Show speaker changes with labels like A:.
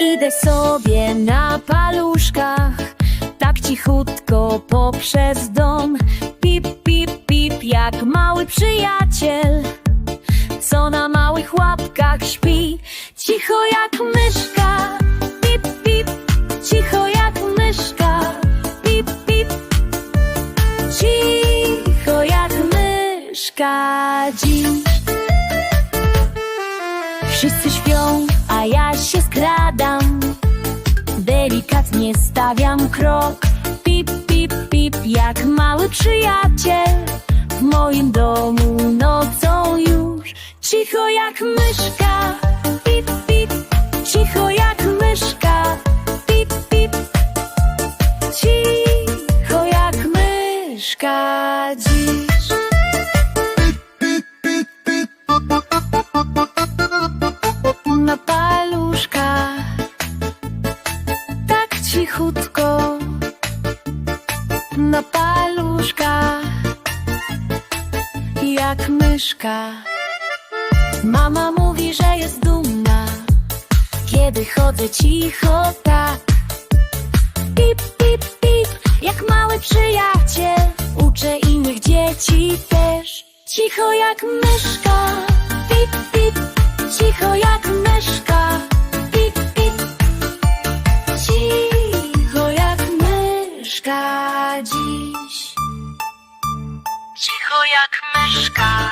A: Idę sobie na paluszkach, tak cichutko poprzez dom. Pip, pip, pip, jak mały przyjaciel, co na małych łapkach śpi. Cicho jak myszka, myszka dziś. Wszyscy śpią, a ja się skradam. Delikatnie stawiam krok. Pip, pip, pip, jak mały przyjaciel. W moim domu nocą już. Cicho jak myszka. Pip, pip, cicho jak myszka. Pip, pip, cicho jak myszka dziś. Paluszkach Tak cichutko Na paluszkach Jak myszka. Mama mówi, że jest dumna Kiedy chodzę cicho tak. Pip, pip, pip Jak mały przyjaciel Uczę innych dzieci też. Cicho jak myszka myszka dziś. Cicho jak myszka